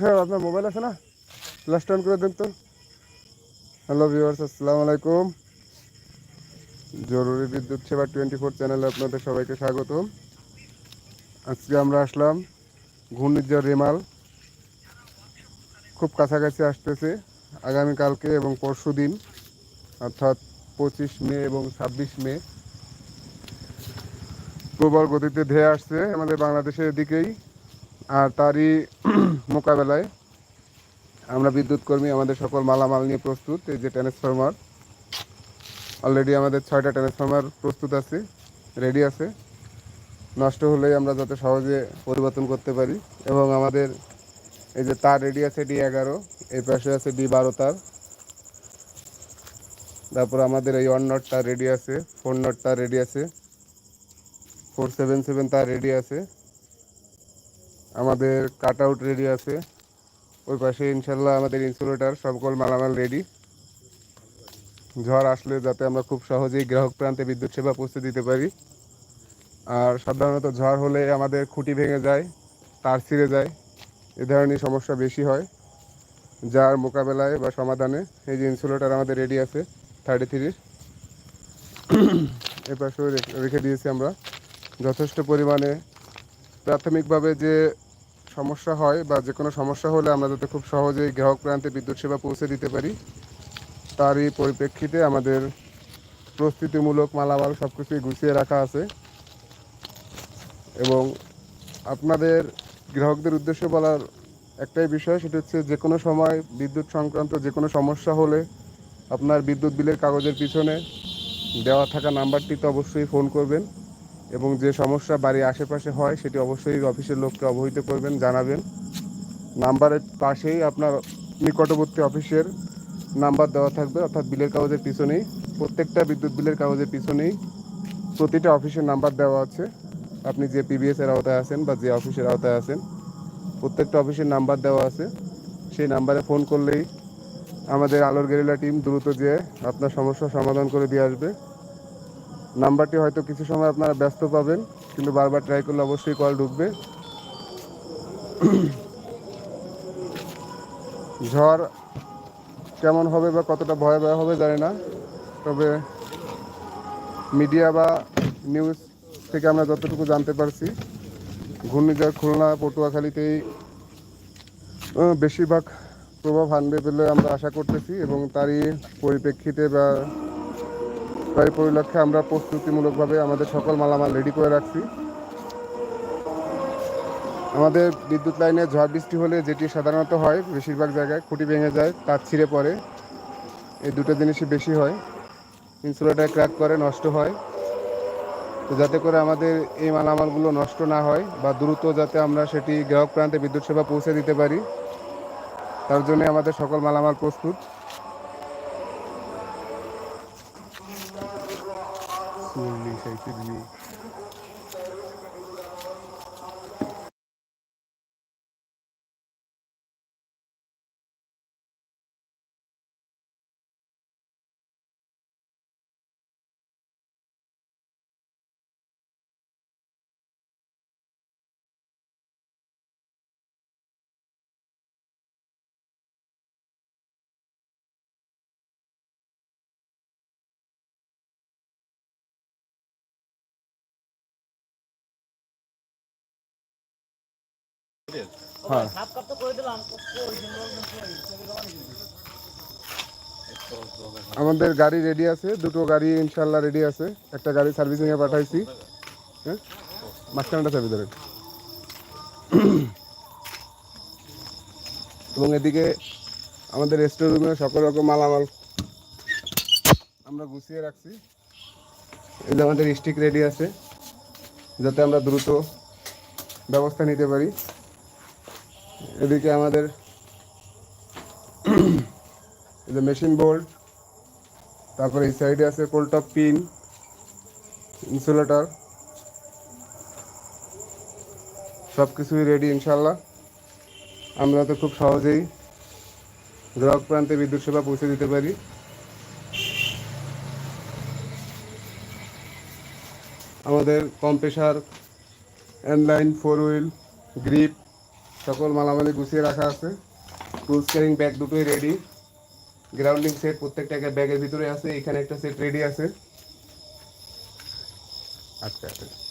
হ্যাঁ আপনার মোবাইল আছে না? লাস্ট অন করে দেন তো। হ্যালো ভিউয়ার্স আসসালামু আলাইকুম। জরুরি বিদ্যুৎ সেবা টোয়েন্টি ফোর চ্যানেলে আপনাদের সবাইকে স্বাগত আজকে আমরা আসলাম ঘূর্ণিঝড় রেমাল। খুব কাছাকাছি আসতেছে। আগামীকালকে এবং পরশু দিন, অর্থাৎ পঁচিশ মে এবং ছাব্বিশ মে, প্রবল গতিতে ধেয়ে আসছে আমাদের বাংলাদেশের দিকেই। আর তারই মোকাবেলায় আমরা বিদ্যুৎ কর্মী, আমাদের সকল মালামাল নিয়ে প্রস্তুত, এই যে ট্রান্সফরমার অলরেডি আমাদের ছয়টা ট্রান্সফরমার প্রস্তুত আছে রেডি আছে। নষ্ট হলেই আমরা যাতে সহজে পরিবর্তন করতে পারি। এবং আমাদের এই যে তার রেডি আছে ডি এগারো, এই পাশে আছে ডি বারো তার। তারপর আমাদের এই ওয়ান নট তার রেডি আছে ফোর নট তার রেডি আছে। ফোর সেভেন সেভেন তার রেডি আছে। আমাদের কাট আউট রেডি আছে। ওই পাশে ইনশাল্লাহ আমাদের ইনসুলেটার সকল মালামাল রেডি ঝড় আসলে যাতে আমরা খুব সহজেই গ্রাহক প্রান্তে বিদ্যুৎ সেবা পৌঁছে দিতে পারি। আর সাধারণত ঝড় হলে আমাদের খুঁটি ভেঙে যায়, তার ছিঁড়ে যায়, এ ধরনের সমস্যা বেশি হয়। যার মোকাবেলায় বা সমাধানে এই যে ইনসুলেটার আমাদের রেডি আছে থার্টি থ্রির এ পাশেও রেখে- রেখে দিয়েছি আমরা। যথেষ্ট পরিমাণে প্রাথমিকভাবে যে সমস্যা হয় বা যে কোনো সমস্যা হলে আমরা যাতে খুব সহজেই গ্রাহক প্রান্তে বিদ্যুৎ সেবা পৌঁছে দিতে পারি, তারই পরিপ্রেক্ষিতে আমাদের প্রস্তুতিমূলক মালামাল সব কিছুই গুছিয়ে রাখা আছে। এবং আপনাদের গ্রাহকদের উদ্দেশ্যে বলার একটাই বিষয়, সেটা হচ্ছে যে কোনো সময় বিদ্যুৎ সংক্রান্ত যে কোনো সমস্যা হলে আপনার বিদ্যুৎ বিলের কাগজের পিছনে দেওয়া থাকা নাম্বারটিতে অবশ্যই ফোন করবেন। এবং যে সমস্যা বাড়ির আশেপাশে হয়, সেটি অবশ্যই অফিসের লোককে অবহিত করবেন, জানাবেন। নাম্বারের পাশেই আপনার নিকটবর্তী অফিসের নাম্বার দেওয়া থাকবে, অর্থাৎ বিলের কাগজের পিছনেই। প্রত্যেকটা বিদ্যুৎ বিলের কাগজের পিছনেই প্রতিটা অফিসের নাম্বার দেওয়া আছে। আপনি যে পিবিএস এর আওতায় আছেন বা যে অফিসের আওতায় আছেন, প্রত্যেকটা অফিসের নাম্বার দেওয়া আছে। সেই নাম্বারে ফোন করলেই আমাদের আলোর গেরিলা টিম দ্রুত যেয়ে আপনার সমস্যার সমাধান করে দিয়ে আসবে। নাম্বারটি হয়তো কিছু সময় আপনারা ব্যস্ত পাবেন, কিন্তু বারবার ট্রাই করলে অবশ্যই কল ঢুকবে। ঝড় কেমন হবে বা কতটা ভয়াবহ হবে জানি না, তবে মিডিয়া বা নিউজ থেকে আমরা যতটুকু জানতে পারছি, ঘূর্ণিঝড় খুলনা পটুয়াখালীতেই বেশিরভাগ প্রভাব আনবে বলে আমরা আশা করতেছি এবং তারই পরিপ্রেক্ষিতে বা তাই পরিলক্ষে আমরা প্রস্তুতিমূলকভাবে আমাদের সকল মালামাল রেডি করে রাখছি। আমাদের বিদ্যুৎ লাইনে ঝড় বৃষ্টি হলে যেটি সাধারণত হয়, বেশিরভাগ জায়গায় খুঁটি ভেঙে যায়, তার ছিঁড়ে পড়ে। এই দুটো জিনিসই বেশি হয়। ইনসুলেটার ক্র্যাক করে, নষ্ট হয়। তো যাতে করে আমাদের এই মালামালগুলো নষ্ট না হয় বা দ্রুত যাতে আমরা সেটি গ্রাহক প্রান্তে বিদ্যুৎ সেবা পৌঁছে দিতে পারি, তার জন্য আমাদের সকল মালামাল প্রস্তুত। स्कूल नहीं सही कुछ भी হ্যাঁ। আমাদের গাড়ি রেডি আছে দুটো গাড়ি ইনশাল্লাহ রেডি আছে। একটা গাড়ি সার্ভিসিং এ পাঠাইছি। হ্যাঁ? মাঝখানটা চাবি ধরেন। এবং এদিকে আমাদের স্টোর রুমে সকল রকম মালামাল আমরা গুছিয়ে রাখছি। এই যে আমাদের স্টিক রেডি আছে যাতে আমরা দ্রুত ব্যবস্থা নিতে পারি। এদিকে আমাদের মেশিন বোল্ট তারপরে এই সাইডে আছে কোলটপ পিন ইনসুলেটর সব কিছুই রেডি ইনশাল্লাহ আমরা তো খুব সহজেই গ্রাহক প্রান্তে বিদ্যুৎ সেবা পৌঁছে দিতে পারি। আমাদের compressor online four wheel grip সকল মালামালি গুছিয়ে রাখা আছে। টুলস ক্যারিং ব্যাগ দুটোই রেডি গ্রাউন্ডিং সেট প্রত্যেকটা একটা ব্যাগের ভিতরে আছে। এখানে একটা সেট রেডি আছে। আচ্ছা আচ্ছা।